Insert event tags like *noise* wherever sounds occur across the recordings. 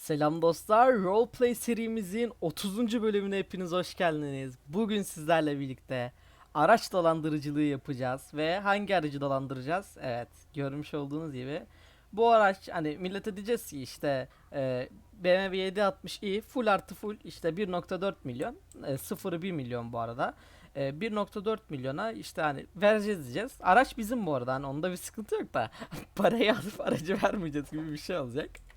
Selam dostlar. Roleplay serimizin 30. bölümüne hepiniz hoş geldiniz. Bugün sizlerle birlikte araç dolandırıcılığı yapacağız ve hangi aracı dolandıracağız? Evet, görmüş olduğunuz gibi bu araç hani millete diyeceğiz ki işte e, BMW 760i full artı full işte 1.4 milyon, e, sıfırı 1 milyon bu arada. E, 1.4 milyona işte hani vereceğiz diyeceğiz. Araç bizim bu arada hani onda bir sıkıntı yok da *laughs* parayı alıp aracı vermeyeceğiz gibi bir şey olacak.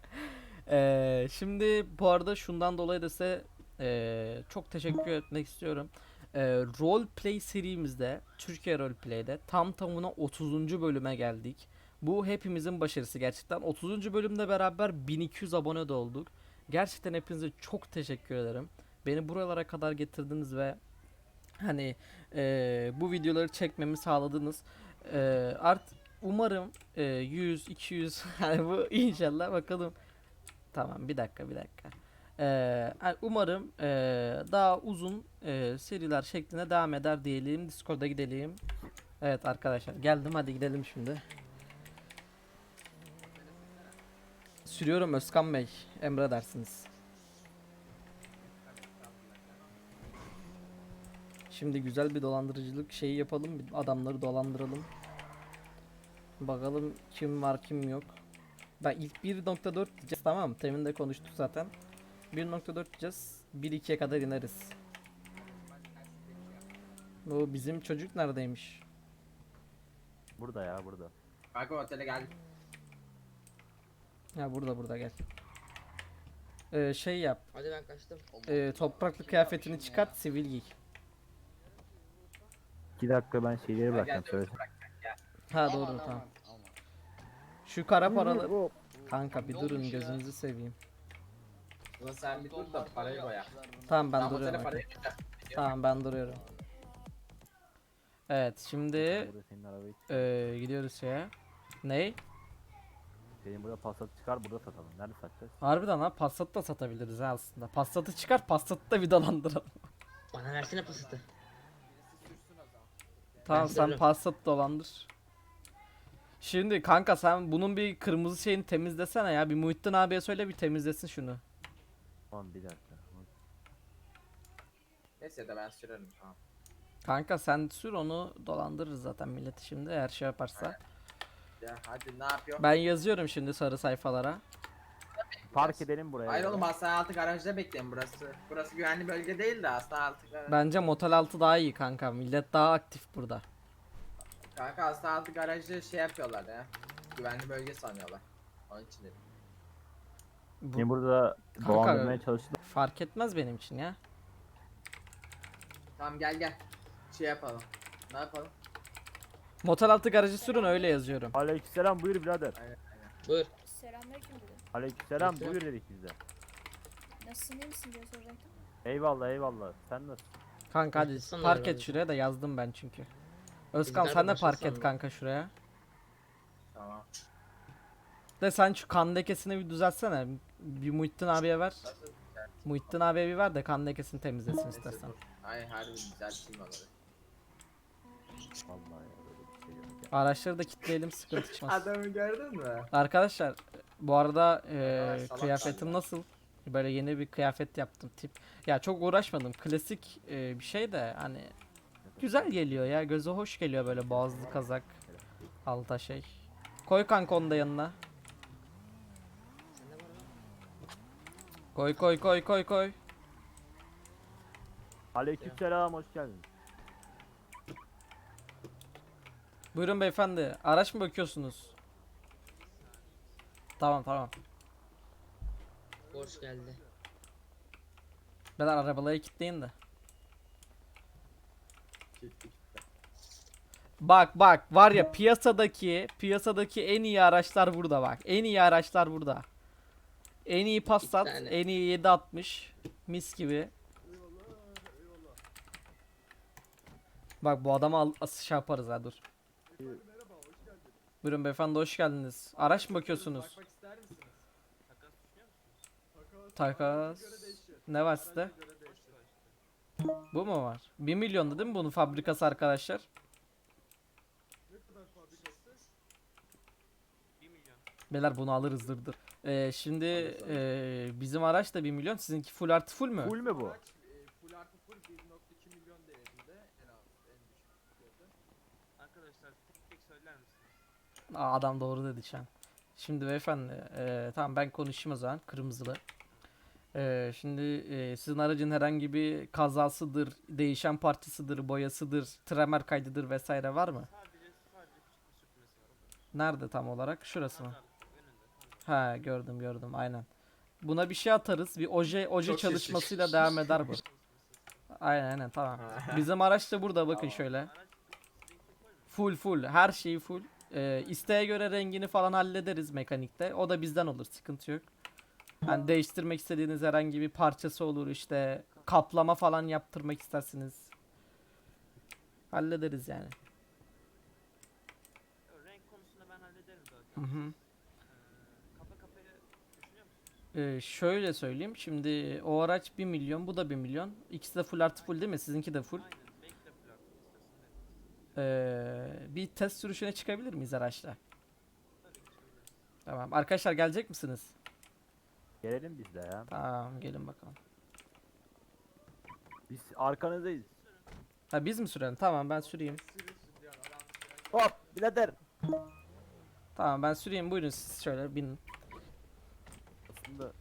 Ee, şimdi bu arada şundan dolayı da size ee, çok teşekkür etmek istiyorum. Ee, roleplay serimizde Türkiye Roleplay'de tam tamına 30. bölüme geldik. Bu hepimizin başarısı gerçekten. 30. bölümde beraber 1200 abone de olduk. Gerçekten hepinize çok teşekkür ederim. Beni buralara kadar getirdiniz ve hani ee, bu videoları çekmemi sağladınız. Ee, art umarım ee, 100 200 yani bu inşallah bakalım Tamam bir dakika bir dakika. Ee, umarım ee, daha uzun ee, seriler şeklinde devam eder diyelim. Discord'a gidelim. Evet arkadaşlar geldim hadi gidelim şimdi. Sürüyorum Özkan Bey. Emredersiniz. Şimdi güzel bir dolandırıcılık şeyi yapalım. Adamları dolandıralım. Bakalım kim var kim yok. Ben ilk 1.4 diyeceğiz tamam Temin de konuştuk zaten. 1.4 diyeceğiz. 1-2'ye kadar ineriz. Bu bizim çocuk neredeymiş? Burada ya burada. Kanka otele geldik. Ya burada burada gel. Ee, şey yap. Hadi ben kaçtım. Ee, topraklı kıyafetini çıkart sivil giy. 2 dakika ben şeyleri Gel bırakacağım söyle. Ha doğru tamam. Şu kara paralı. Kanka bir durun gözünüzü seveyim. Ulan sen bir dur da parayı koya. Tamam ben duruyorum. okey. parayı. Tamam ben duruyorum. Evet şimdi Burada senin arabayı gidiyoruz şeye. Ney? senin burada pasat çıkar burada satalım. Nerede satacağız? Harbiden ha Passat da satabiliriz ha aslında. Passat'ı çıkar Passat'ı da bir dolandıralım. Bana versene pasatı. tamam sen. Passat dolandır. Şimdi kanka sen bunun bir kırmızı şeyini temizlesene ya. Bir Muhittin abiye söyle bir temizlesin şunu. Tamam bir dakika. Neyse de ben sürerim tamam. Kanka sen sür onu dolandırırız zaten milleti şimdi eğer şey yaparsa. Ya hadi ne yapıyor? Ben yazıyorum şimdi sarı sayfalara. Park edelim buraya. Hayır oğlum hastane altı garajda bekleyin burası. Burası güvenli bölge değil de hastane altı garaj. Bence motel altı daha iyi kanka. Millet daha aktif burada. Kanka hastane altı garajda şey yapıyorlar ya. Güvenli bölge sanıyorlar. Onun için dedim. Bu Beni burada Kanka- dolandırmaya çalıştılar. fark etmez benim için ya. Tamam gel gel. Şey yapalım. Ne yapalım? Motel altı garajı sürün öyle yazıyorum. Aleykümselam buyur birader. Buyur. Selamünaleyküm dedi. Aleykümselam Nasıl? buyur dedik biz de. Nasılsın iyi misin diye soracaktım. Eyvallah eyvallah. Sen nasıl? Kanka hadi Başlasana park et şuraya da yazdım ben çünkü. Özkan sen de park et kanka şuraya. Tamam. De sen şu kan lekesini bir düzeltsene. Bir Muhittin abiye ver. Muhittin abiye bir ver de kan lekesini temizlesin istersen. Ay harbi şey. Vallahi ya böyle bir şey. Araçları da kilitleyelim sıkıntı çıkmasın. Adamı gördün mü? Arkadaşlar bu arada e, kıyafetim nasıl? Böyle yeni bir kıyafet yaptım tip. Ya çok uğraşmadım. Klasik e, bir şey de hani güzel geliyor ya. Göze hoş geliyor böyle boğazlı kazak. Alta şey. Koy kanka onu da yanına. Koy koy koy koy koy. Aleykümselam hoş geldin. Buyurun beyefendi. Araç mı bakıyorsunuz? Tamam tamam. Borç geldi. Ben arabaları kilitleyin de. Bak bak var ya piyasadaki piyasadaki en iyi araçlar burada bak. En iyi araçlar burada. En iyi Passat, tane. en iyi 760 mis gibi. Bak bu adama al, as- şey yaparız ha dur. Buyurun beyefendi hoş geldiniz. Araç mı bakıyorsunuz? Takas. Ne var sizde? Bu mu var? 1 milyonda değil mi bunun fabrikası arkadaşlar? Beyler bunu alırız dır dır. Ee, şimdi ee, bizim araç da 1 milyon. Sizinki full artı full mü? Full mü bu? Araç e, full artı full 1.2 milyon değerinde en az en düşük fiyatı. Arkadaşlar tek tek söyler misiniz? Aa, adam doğru dedi şu an. Şimdi beyefendi, eee, tamam ben konuşayım o zaman kırmızılı. Eee, şimdi eee, sizin aracın herhangi bir kazasıdır, değişen parçasıdır, boyasıdır, tremer kaydıdır vesaire var mı? Sadece sadece küçük bir sürtmesi var o kadar. Nerede tam olarak? Şurası mı? Önünde. Ha gördüm gördüm aynen. Buna bir şey atarız. Bir oje oje Çok çalışmasıyla şaşırtıcı. devam eder bu. *laughs* Aynen aynen tamam. Bizim araç da burada bakın şöyle. Full full her şeyi full. Ee, isteğe göre rengini falan hallederiz mekanikte. O da bizden olur sıkıntı yok. Hani değiştirmek istediğiniz herhangi bir parçası olur işte kaplama falan yaptırmak istersiniz. Hallederiz yani. Renk konusunda ben hallederim Hı zaten. hı. Ee, kafa kafaya düşünüyor musunuz? Ee, şöyle söyleyeyim. Şimdi o araç 1 milyon, bu da 1 milyon. İkisi de full artı full değil mi? Sizinki de full. Aynen. Belki de full artı istersen evet. Ee, bir test sürüşüne çıkabilir miyiz araçla? Tabii ki çıkabiliriz. Tamam. Arkadaşlar gelecek misiniz? Gelelim biz de ya. Tamam gelin bakalım. Biz arkanızdayız. Ha biz mi sürelim? Tamam ben süreyim. Hop birader. Tamam ben süreyim. Buyurun siz şöyle binin. Aslında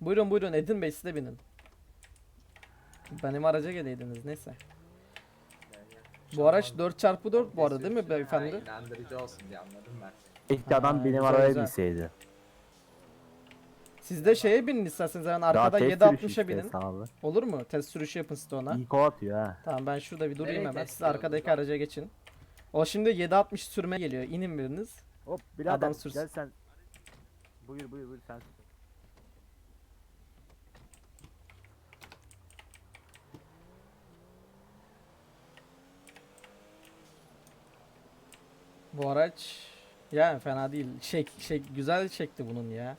Buyurun buyurun Edin Bey siz de binin. Benim araca geleydiniz neyse. Bu araç 4x4 bu arada değil mi Ha, beyefendi? inandırıcı olsun diye anladım ben. ilk adam benim güzel, arabaya güzel. binseydi. Siz de şeye binin isterseniz hemen arkada test 760'a sürüşü işte binin. hesabı. Olur mu? Test sürüşü yapın ona. İyi kol atıyor ha. Tamam ben şurada bir durayım Nereye hemen. test Siz ediyoruz arkadaki lan? araca geçin. O şimdi 760 sürmeye geliyor. İnin biriniz. Hop birader Adam sürsün. gel sen. Buyur buyur buyur sen. sür. Bu araç yani fena değil. Şek, şek güzel çekti bunun ya.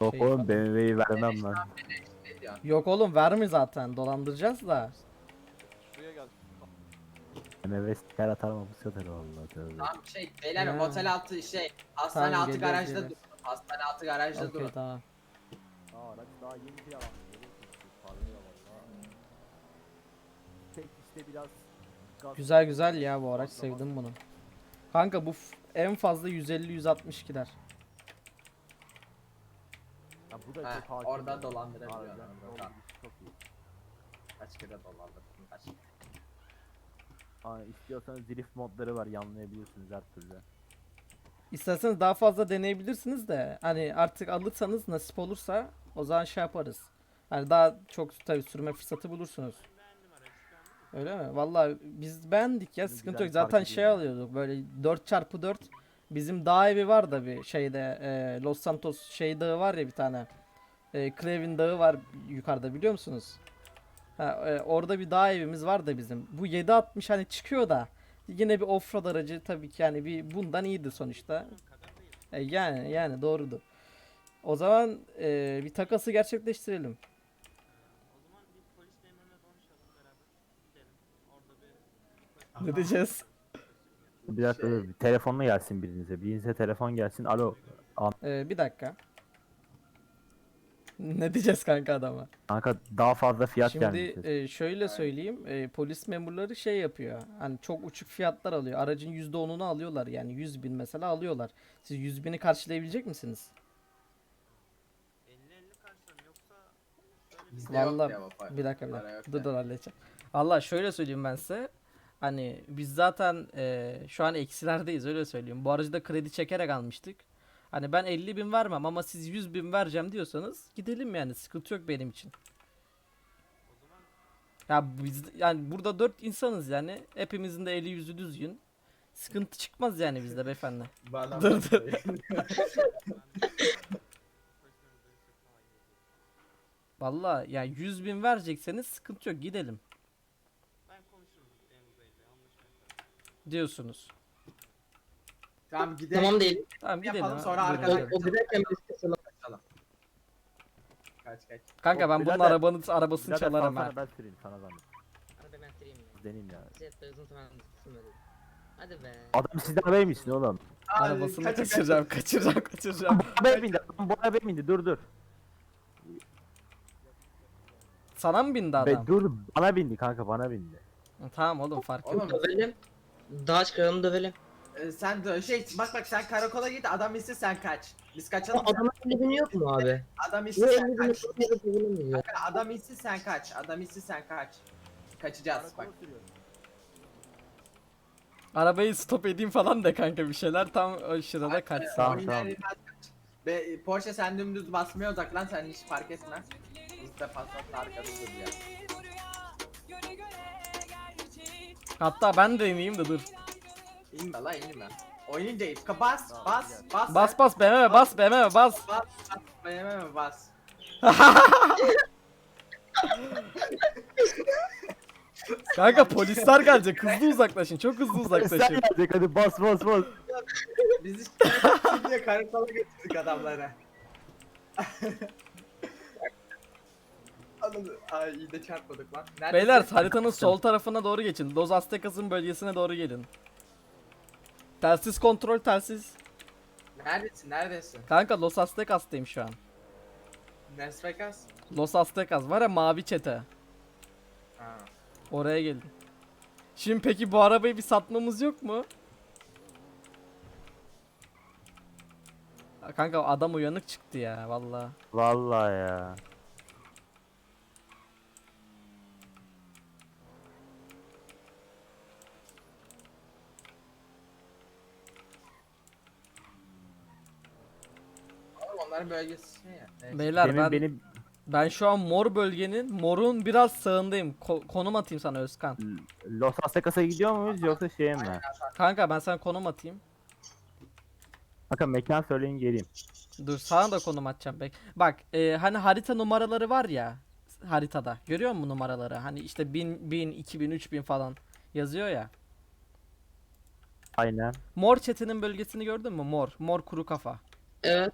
Yok Şey oğlum. BMW'yi vermem lan. Ne diyorsun? Yok oğlum verme zaten. Dolandıracağız da. BMW stiker atar mı bu sefer vallahi tövbe. Tamam şey beyler Ya. motel altı şey hastane Tamam, altı geliyoruz, garajda geliyoruz. durun. Hastane altı garajda Okey durun. tamam. Aa araç daha yeni bir yalan. Görüyorsunuz, parlıyor vallahi. Tek işte biraz gaz- Güzel güzel ya bu araç sevdim bunu. Kanka bu f- en fazla 150-160 gider. Ya bu da Ha, çok hakim orada dolandırabiliyor Harbiden doğru, tamam. çok iyi. Kaç kere dolandırdım kaç kere. Aa, istiyorsanız drift modları var yanlayabiliyorsunuz her türlü. İsterseniz daha fazla deneyebilirsiniz de hani artık alırsanız nasip olursa o zaman şey yaparız. Hani daha çok tabii sürme fırsatı bulursunuz. Öyle mi? Vallahi biz beğendik ya sıkıntı güzel yok. Zaten fark şey ediyor. alıyorduk böyle 4x4 bizim dağ evi var da bir şeyde e, Los Santos şey dağı var ya bir tane. E, Clevin dağı var yukarıda biliyor musunuz? Ha, e, orada bir dağ evimiz var da bizim. Bu 760 hani çıkıyor da yine bir offroad aracı tabii ki yani bir bundan iyidir sonuçta. E, yani yani doğrudur. O zaman e, bir takası gerçekleştirelim. Ee, o zaman bir polis memuruna danışalım beraber. Gidelim. Orada bir polis Ne diyeceğiz? Bir dakika Şey- telefonla gelsin birinize. Birinize telefon gelsin. Alo. E, bir dakika. Ne diyeceğiz kanka adama? Kanka daha fazla fiyat Şimdi gelmiş. e, şöyle söyleyeyim. e, polis memurları şey yapıyor. Hani çok uçuk fiyatlar alıyor. Aracın %10'unu alıyorlar. Yani 100 bin mesela alıyorlar. Siz 100 bini karşılayabilecek misiniz? 50-50 karşılarım yoksa şöyle bir Bizde yok Vallahi ya bu para. bir dakika bir Para dakika. yok Dur ya. dur halledeceğim. Allah şöyle söyleyeyim ben size. Hani biz zaten e, şu an eksilerdeyiz öyle söyleyeyim. Bu aracı da kredi çekerek almıştık. Hani ben 50 bin vermem ama siz 100 bin vereceğim diyorsanız gidelim yani sıkıntı yok benim için. Ya biz yani burada 4 insanız yani. Hepimizin de eli yüzü düzgün. Sıkıntı çıkmaz yani bizde beyefendi. *laughs* Dur, dur. *laughs* Valla ya 100 bin verecekseniz sıkıntı yok gidelim diyorsunuz. Tamam gidelim. Tamam değil. Tamam gidelim. Yapalım, sonra arkada- O, buyurun. o giderken biz kaçalım. Kaç kaç. Kanka ben bunun Birader- arabanın arabasını Birader çalarım ha. salsana ben süreyim sana zahmet. Hadi ben süreyim ya. Deneyim ya. Uzun sürmedim. Hadi be. Adam sizden haber misin oğlum? Arabasını kaçın, kaçıracağım, kaçıracağım, kaçıracağım. Arabaya bindi. adam Bu arabaya bindi. Dur dur. Sana mı bindi Be, adam? dur bana bindi kanka bana bindi. Tamam oğlum fark yok. Oğlum Dövelim. Dağa çıkaralım dövelim. E, sen de şey bak bak sen karakola git adam iste sen kaç. Biz kaçalım. Ama adamın elini yok mu abi? Adam Bu iste sen kaç. yok mu? ya? Adam iste sen kaç. Adam iste sen kaç. Kaçacağız bak. Arabayı stop edeyim falan de kanka bir şeyler tam o sırada kaçsın. Tamam, Oyundan tamam. kaç. Be, Porsche sen dümdüz basmaya odaklan sen hiç fark etme. Biz de Passat'la arkada dur ya. Hatta ben de ineyim de dur. İnme la inme. Oynayınca it. Bas bas bas. Bas bas BMW bas BMW bas. Bas bas. Beğenme bas. Kanka polisler gelecek hızlı uzaklaşın çok hızlı Sen uzaklaşın. gelecek hadi bas bas bas. Biz işte şimdi karakola götürdük adamları. Anladım. Ay iyi de çarpmadık lan. Neredesin? Beyler haritanın sol tarafına doğru geçin. Los Aztecas'ın bölgesine doğru gelin. Telsiz kontrol telsiz. Neredesin? Neredesin? Kanka Los Aztecas'tayım şu an. Las Vegas? Los Aztecas var ya mavi çete. Ha. Oraya gelin. Şimdi peki bu arabayı bir satmamız yok mu? Ha, Kanka adam uyanık çıktı ya vallahi. Vallahi ya. Oğlum onların bölgesi şey ya. Neyse. Beyler Demin ben benim ben şu an mor bölgenin morun biraz sağındayım. Ko- konum atayım sana Özkan. Los Aztecas'a gidiyor muyuz yoksa şeye mi? Kanka ben sana konum atayım. Kanka mekan söyleyin geleyim. Dur sana da konum atacağım bek. Bak e, hani harita numaraları var ya haritada. Görüyor musun numaraları? Hani işte 1000, 1000, 2000, 3000 falan yazıyor ya. Aynen. Mor çetenin bölgesini gördün mü? Mor. Mor kuru kafa. Evet.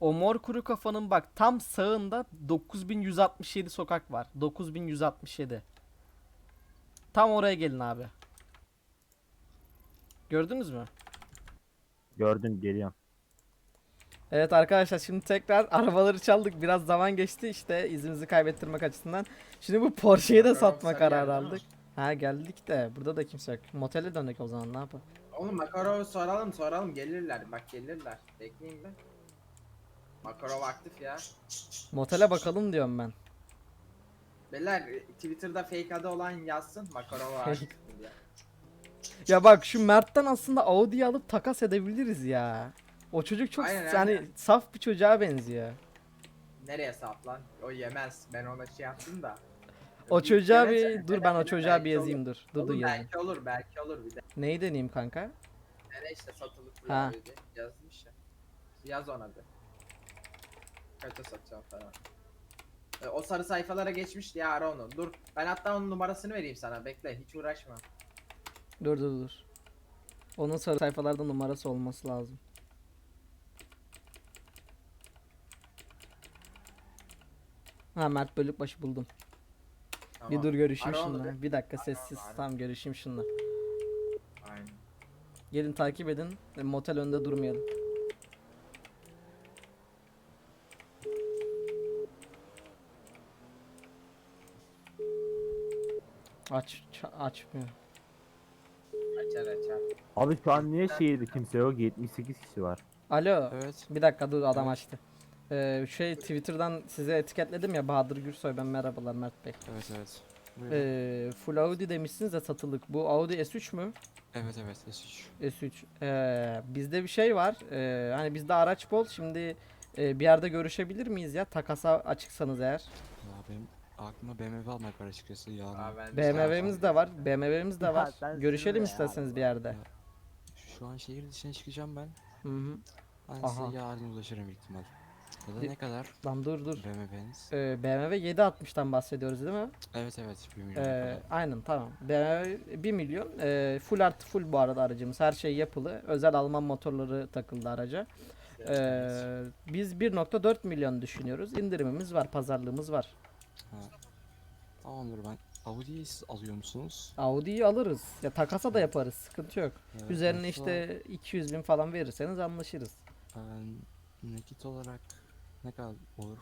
O mor kuru kafanın bak tam sağında 9167 sokak var. 9167. Tam oraya gelin abi. Gördünüz mü? Gördüm geliyorum. Evet arkadaşlar şimdi tekrar *laughs* arabaları çaldık. Biraz zaman geçti işte izimizi kaybettirmek açısından. Şimdi bu Porsche'yi de satma kararı aldık. Ha geldik de burada da kimse yok. Motele döndük o zaman ne yapalım? Oğlum Makarov'u soralım soralım gelirler bak gelirler. Bekleyin be. Makarov aktif ya. Motele bakalım diyorum ben. Beyler e, Twitter'da fake adı olan yazsın Makarov aktif diye. Ya bak şu Mert'ten aslında Audi'yi alıp takas edebiliriz ya. O çocuk çok Aynen, yani aynen. saf bir çocuğa benziyor. Nereye sap lan? O yemez. Ben ona şey yaptım da. O çocuğa Demesene, bir dur ben o belki çocuğa bir olur. yazayım dur. Dur dur Oğlum yazayım. belki olur belki olur bir de. Neyi deneyeyim kanka? Nere işte satılık Ha. bir yazmış ya. Yaz ona bir. Kaça satacağım falan. E, o sarı sayfalara geçmiş diye ara onu. Dur ben hatta onun numarasını vereyim sana bekle hiç uğraşma. Dur dur dur. Onun sarı sayfalarda numarası olması lazım. Ha Mert Bölükbaşı buldum. Tamam. Bir dur görüşeyim Ara onu şununla. bir. Bir dakika Ara sessiz. onu, ara. Tamam görüşeyim şununla. Aynen. Gelin takip edin. E, Motel önünde durmayalım. Aç, açmıyor. Açar açar. Abi şu an niye şehirde kimse yok? 78 kişi var. Alo. Evet. Bir dakika dur adam açtı. Ee, şey Twitter'dan size etiketledim ya Bahadır Gürsoy ben merhabalar Mert Bey. Evet evet. Buyurun. Ee, full Audi demişsiniz de satılık. Bu Audi S3 mü? Evet evet S3. S3. Ee, bizde bir şey var. Ee, hani bizde araç bol. Şimdi e, bir yerde görüşebilir miyiz ya? Takasa açıksanız eğer. Ya benim aklıma BMW almak var açıkçası ya. Aa, ben de BMW'miz de var. BMW'miz de var. sen Görüşelim sinirli isterseniz bir yerde. Şu an şehir dışına çıkacağım ben. Hı hı. Ben Aha. size yarın ulaşırım büyük ihtimal. Ya da Bir- ne kadar Lan dur dur. BMW'niz? Ee, BMW 760'tan bahsediyoruz değil mi? Evet evet 1 milyon Ee, aynen tamam. BMW 1 milyon. Ee, full artı full bu arada aracımız. Her şey yapılı. Özel Alman motorları takıldı araca. Ee, biz 1.4 milyon düşünüyoruz. İndirimimiz var, pazarlığımız var. Tamamdır ben Audi'yi siz alıyor musunuz? Audi'yi alırız. Ya takasa da yaparız. Sıkıntı yok. Ee, Üzerine yoksa, işte 200 bin falan verirseniz anlaşırız. e, nakit olarak ne kadar olur?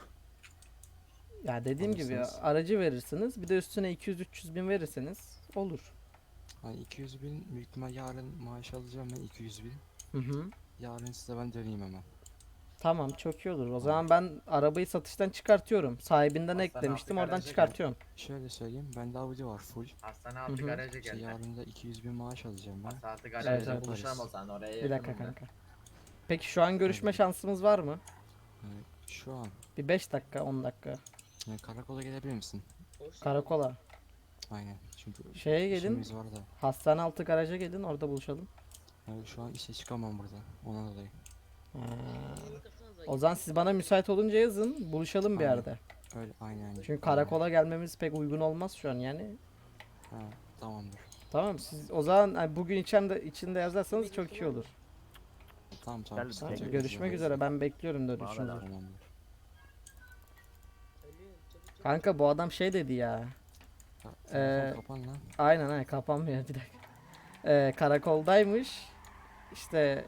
Ya dediğim gibi Alırsınız. aracı verirsiniz. Bir de üstüne 200-300 bin verirseniz olur. Hani 200 bin büyük ihtimal yarın maaş alacağım ben 200 bin. Hı hı. Yarın size ben döneyim hemen. Tamam çok iyi olur. O zaman ben arabayı satıştan çıkartıyorum. Sahibinden Hastane eklemiştim oradan garaja çıkartıyorum. Şöyle söyleyeyim bende Audi var full. Hastane Hı altı hı. garaja İşte geldi. yarın da 200 bin maaş alacağım ben. Hastane altı Evet, garajda evet. buluşalım o zaman oraya Bir dakika yakınım ben. kanka. Peki şu an görüşme Evet. şansımız var mı? Yani şu an Bir 5 dakika 10 dakika. yani karakola gelebilir misin? Karakola. Aynen çünkü Şeye gelin. işimiz var da. Hastane altı garaja gelin orada buluşalım. Yani şu an işe çıkamam burada. Ona dolayı. Ha. O zaman siz bana müsait olunca yazın. Buluşalım bir Aynen. yerde. Öyle aynen aynen. Çünkü karakola gelmemiz pek uygun olmaz şu an yani. Ha, tamamdır. Tamam siz o zaman hani bugün içinde içinde yazarsanız çok iyi olur. Tamam tamam. Gel, Tamam, Teşekkür görüşmek üzere. Ben bekliyorum dönüşünüzü. Tamamdır. Kanka bu adam şey dedi ya. Ha, Ee, telefon kapan lan. Aynen aynen kapanmıyor bir dakika. Ee, karakoldaymış. İşte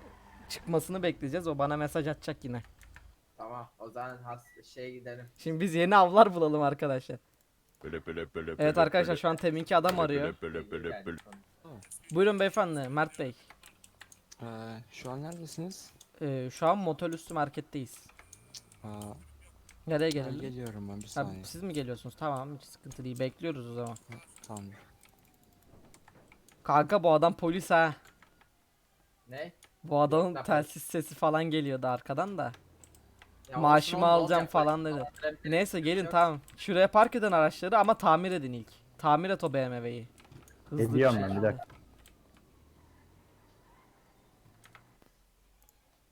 çıkmasını bekleyeceğiz. O bana mesaj atacak yine. Tamam o zaman has şeye gidelim. Şimdi biz yeni avlar bulalım arkadaşlar. Evet arkadaşlar şu an teminki adam arıyor. Yani, Buyurun beyefendi Mert Bey. Ee, şu an neredesiniz? Ee, şu an Motolüstü marketteyiz. Aa, Nereye ben gelelim? geliyorum ben bir Ha, saniye. siz mi geliyorsunuz? Tamam hiç sıkıntı değil. Bekliyoruz o zaman. Tamamdır. Kanka bu adam polis ha. Ne? Bu adamın Yok, telsiz sesi falan geliyordu arkadan da. Ya Maaşımı olsun oğlum, ne alacağım olacak? falan dedi. Neyse gelin tamam. Şuraya park edin araçları ama tamir edin ilk. Tamir et o BMW'yi. Hızlı bir Ediyorum ben, bir şekilde. dakika.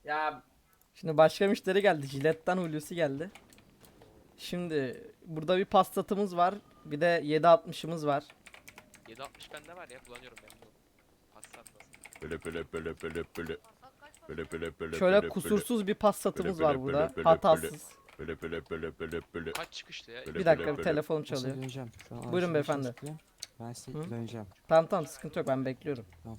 Ya Şimdi başka müşteri geldi. Jilet'ten Hulusi geldi. Şimdi burada bir pastatımız var. Bir de 760'ımız var. 760 bende var ya kullanıyorum ben bunu. Passat Şöyle kusursuz bir pastatımız var burada. Hatasız. Kaç çıkıştı ya? Bir dakika bir telefonum çalıyor. döneceğim. Şu an Buyurun beyefendi. Ben size Hı? döneceğim. Tamam tamam sıkıntı yok ben bekliyorum. O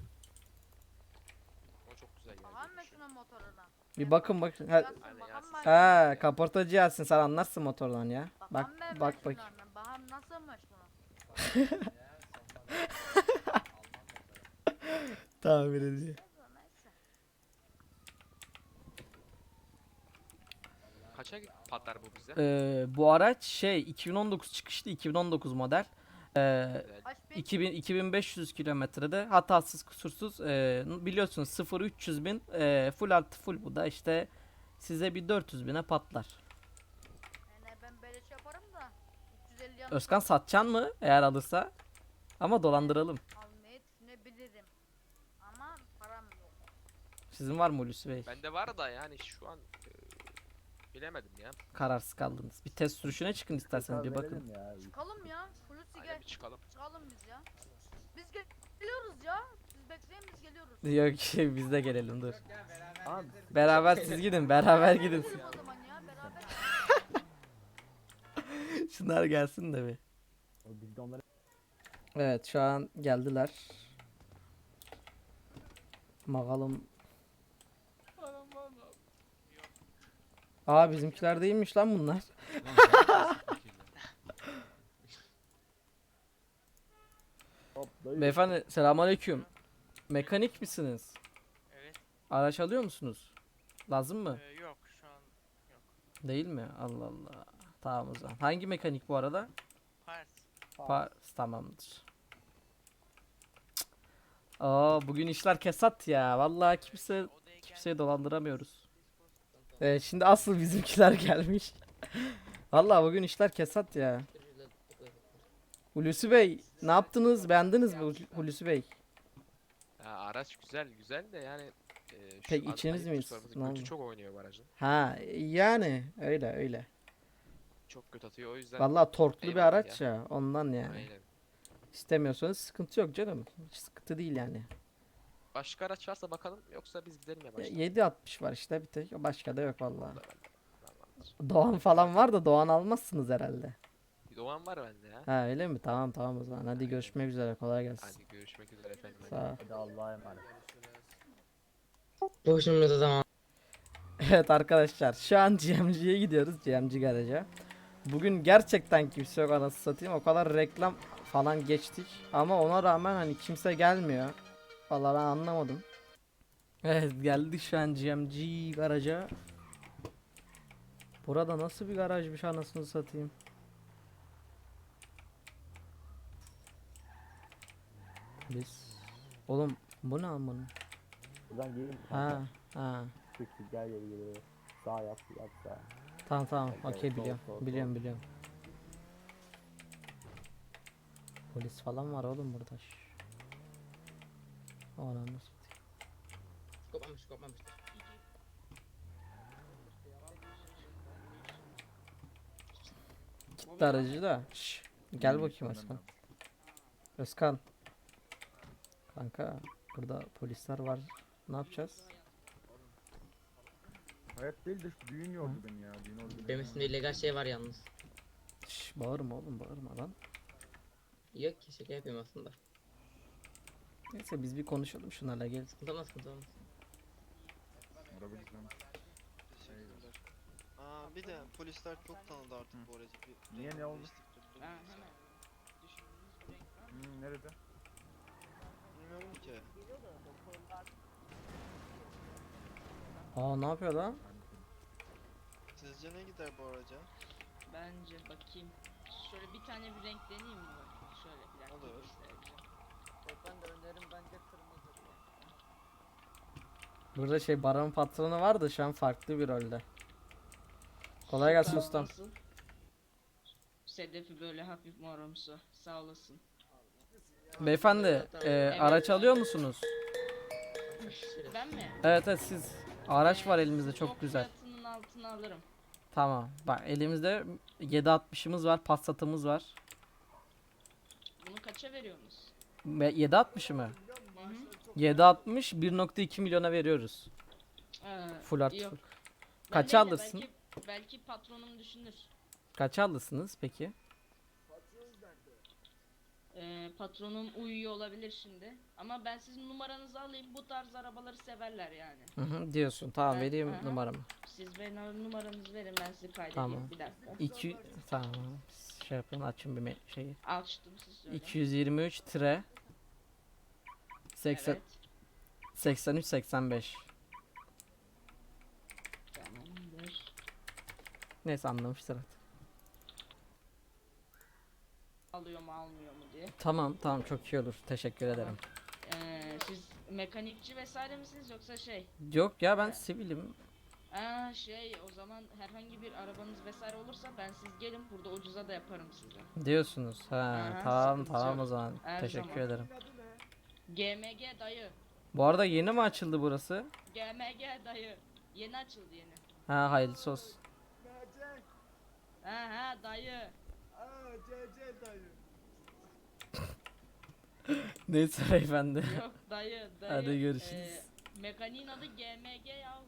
çok güzel ya. Bakan şuna motoruna? Bir bakın bakın. Ha, Aynen, Yasin. ha kaportacı Yasin sen anlarsın motordan ya. Bak bak bak. Bakan nasılmış bunu? *laughs* Tamir ediyor. Kaça patlar bu bize? Ee, bu araç şey 2019 çıkışlı 2019 model. Ee, bin? 2000 2500 kilometrede hatasız kusursuz ee, biliyorsunuz 0 300 bin ee, full artı full bu da işte size bir 400 bine patlar. Yani ben böyle şey yaparım da 350 yanı Özkan satacaksın mı eğer alırsa? Ama dolandıralım. almayı düşünebilirim. Ama param yok. Sizin var mı Hulusi Bey? Bende var da yani şu an e, bilemedim ya. Kararsız kaldınız. Bir test sürüşüne çıkın isterseniz bir bakın. Ya. Çıkalım ya. Hulusi Aynen gel. bir çıkalım. Çıkalım biz ya. Biz gel- geliyoruz ya. Siz bekleyin biz geliyoruz. Yok *laughs* biz de gelelim dur. Abi Beraber siz gidin beraber gidin. Gidelim o zaman ya beraber. *laughs* Şunlar gelsin de bir. o biz de onları Evet şu an geldiler. Bakalım. Aa bizimkiler değilmiş lan bunlar. Beyefendi selamünaleyküm. Mekanik misiniz? Evet. Araç alıyor musunuz? Lazım mı? Ee, yok şu an yok. Değil mi? Allah Allah. Tamam o zaman. Hangi mekanik bu arada? Pars. Pars tamamdır. Aa bugün işler kesat ya. Vallahi kimse kimseyi dolandıramıyoruz. Evet şimdi asıl bizimkiler *laughs* gelmiş. Vallahi bugün işler kesat ya. Hulusi Bey ne yaptınız? Beğendiniz mi Hul- Hulusi Bey? Ya araç güzel güzel de yani e, şu Pek içiniz miyiz? Ne çok oynuyor bu aracın. Ha yani öyle öyle. Çok kötü atıyor o yüzden. Vallahi torklu bir Eyvallah araç ya. Ondan yani. Aynen. İstemiyorsanız sıkıntı yok canım. Hiç sıkıntı değil yani. Başka araç varsa bakalım yoksa biz gidelim ya Ya, başta. 760 var işte bir tek. Başka da yok vallahi. Doğan falan var da Doğan almazsınız herhalde. Doğan var bende ya. Ha öyle mi? Tamam tamam o zaman. Hadi görüşmek üzere. Kolay gelsin. Hadi görüşmek üzere efendim. hadi. Sağ ol. Hadi Allah'a emanet. Boşumda zaman. Evet arkadaşlar şu an GMG'ye gidiyoruz. GMG garaja. Bugün gerçekten kimse yok anasını satayım. O kadar reklam falan geçtik. Ama ona rağmen hani kimse gelmiyor. Vallahi ben anlamadım. Evet geldik şu an GMG garaja. Burada nasıl bir garajmış anasını satayım. Biz Oğlum bu ne amına? Buradan gelin. Ha ha. Çık çık gel geri geri. Sağ yap yap sağ. Tamam tamam. Okey biliyorum. sol, sol. Biliyorum biliyorum. Polis falan var oğlum burada. Ananı. Kopmamış kopmamış. Gitti aracı da. Şş. Gel bakayım Özkan. Özkan. Kanka burada polisler var. Ne yapacağız? Hayat değil de şu düğün yordu beni ya. Düğün yordu beni. Benim üstümde illegal şey var yalnız. Şş, bağırma oğlum bağırma lan. Yok ki şaka yapıyorum aslında. Neyse biz bir konuşalım şunlarla gel. Sıkıntı olmaz. Aa bir de polisler çok tanıdı artık bu aracı. Bir Niye, renk ne oldu? mı? Hmm, nerede? Bilmiyorum ki. Aa ne yapıyor lan? Sizce ne gider bu araca? Bence bakayım. Şöyle bir tane bir renk deneyeyim mi? Şöyle bir dakika Olur. göstereceğim. Ben de önerim bence kırmızı. Burada şey baron patronu var da şu an farklı bir rolde. Kolay gelsin ustam. Nasıl? Sedefi böyle hafif morumsu. Sağ olasın. Beyefendi e, araç alıyor musunuz? Ben mi? Evet evet siz. Araç var elimizde çok güzel. Fiyatının altına alırım. Tamam. Bak elimizde 760'ımız var, Passat'ımız var. Bunu kaça veriyorsunuz? Ve 760 mı? Hı hı. 760 1.2 milyona veriyoruz. Ee, Full artı yok. full. Ben Kaça değil de alırsın? Belki, belki patronum düşünür. Kaça alırsınız peki? Ee, patronum uyuyor olabilir şimdi. Ama ben sizin numaranızı alayım. Bu tarz arabaları severler yani. Hı hı diyorsun. Tamam Ben- vereyim aha. numaramı. Siz benim numaranızı verin ben sizi kaydedeyim. Tamam. Bir dakika. 2 tamam. Şey yapın açın bir me- şeyi. Açtım siz söyle. 223 tire 80 Evet. 83 85. Tamamdır. Neyse anlamıştır artık. Alıyor mu almıyor mu diye. Tamam tamam çok iyi olur. Teşekkür ederim. Ee, siz mekanikçi vesaire misiniz yoksa şey? Yok ya ben sivilim. Aa şey o zaman herhangi bir arabanız vesaire olursa ben siz gelin burada ucuza da yaparım size. Diyorsunuz. Ha Aha, tamam sıkıntı tamam yok. o zaman. Her Teşekkür zaman. ederim. GMG dayı. Bu arada yeni mi açıldı burası? GMG dayı. Yeni açıldı yeni. Ha hayırlısı olsun. Ha ha dayı. *laughs* Neyse beyefendi. Yok dayı dayı. Hadi görüşürüz. Ee, mekaniğin adı GMG ya.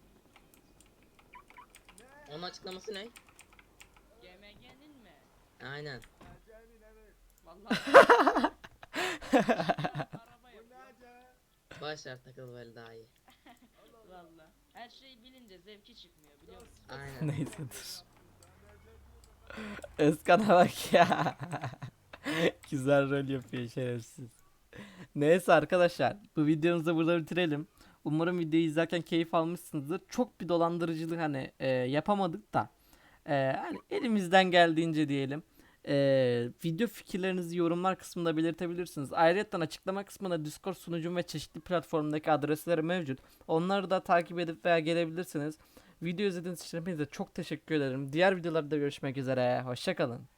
Onun açıklaması ne? GMG'nin mi? Aynen. Vallahi. *laughs* Başlar takıl böyle daha iyi. Vallahi. Her şeyi bilince zevki çıkmıyor biliyor musun? Aynen. *laughs* Neyse dur. *laughs* Özkan'a bak ya. *laughs* Güzel rol yapıyor şerefsiz. Neyse arkadaşlar bu videomuzu da burada bitirelim. Umarım videoyu izlerken keyif almışsınızdır. Çok bir dolandırıcılık hani e, yapamadık da. E, hani elimizden geldiğince diyelim. E, video fikirlerinizi yorumlar kısmında belirtebilirsiniz. Ayrıca açıklama kısmında Discord sunucum ve çeşitli platformdaki adresleri mevcut. Onları da takip edip veya gelebilirsiniz. Video izlediğiniz için hepinize çok teşekkür ederim. Diğer videolarda görüşmek üzere. Hoşçakalın.